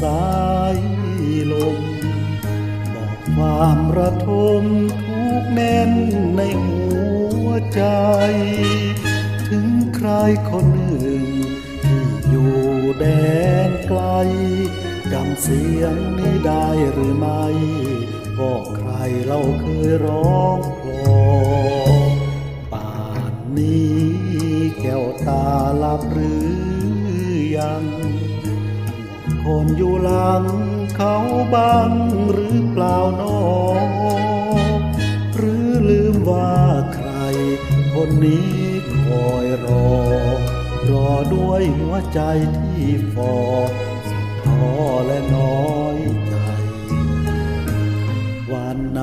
สายลม บอกความระทมทุกแน่นในหัวใจ ถึงใครคนหนึ่งที่อยู่แดนไกลจำเสียงนี้ได้หรือไม่ ก็ใครเราเคยร้องคลอป่านนี้แก้วตาหลับหรือยัง คนอยู่หลังเขาบังหรือเปล่าหนองหรือลืมว่าใคร คนนี้คอยรอ รอด้วยหัวใจที่ฟอสุดท้อและน้อยใจ วันไหน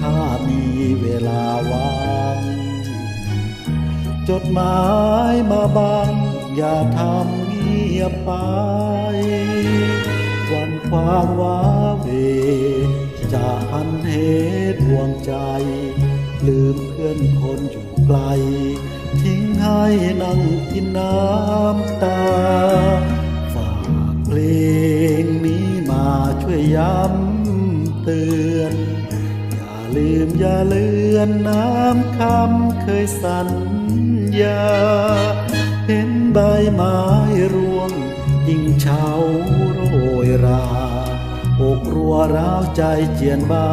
ถ้ามีเวลาว่างจดหมายมาบัง อย่าทำเงียบไป วันความว้าเหวจะหันเหดวงใจ ลืมเพื่อนคนอยู่ไกล ทิ้งให้นั่งกินน้ำตา ฝากเพลงนี้มาช่วยย้ำเตือน อย่าลืมอย่าเลือนน้ำคำเคยสัญญา เห็นใบไม้ร่วง ยิ่งเฉาโรยราอกรัวร้าวใจเจียนบ้า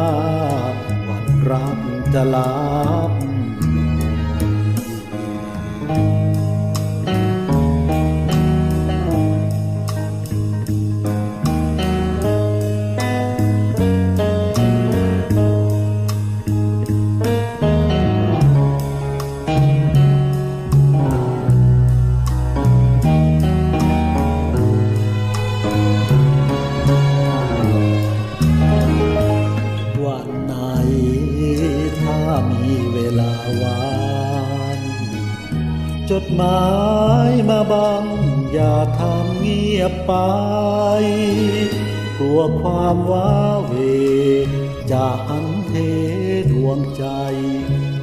วันรับจะลับ วาว่างจดหมายมาบัง อย่าทำเงียบไป กลัวความว้าเหวจะหันเทดวงใจ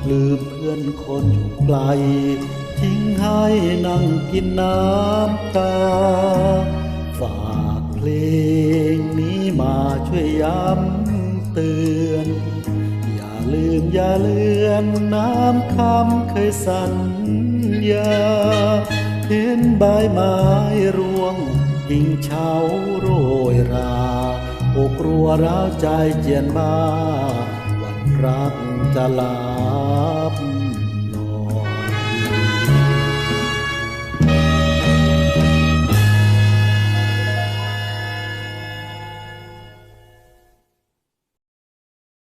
ลืมเพื่อนคนอยู่ไกล ทิ้งให้นั่งกินน้ำตา ฝากเพลงนี้มาช่วยย้ำเตือน ลืมอย่าเลือนน้ำคำเคยสัญญา เห็นใบไม้ร่วงกิ่งเฉาโรยราอกรัวร้าวใจเจียนบ้าวันรักจะลา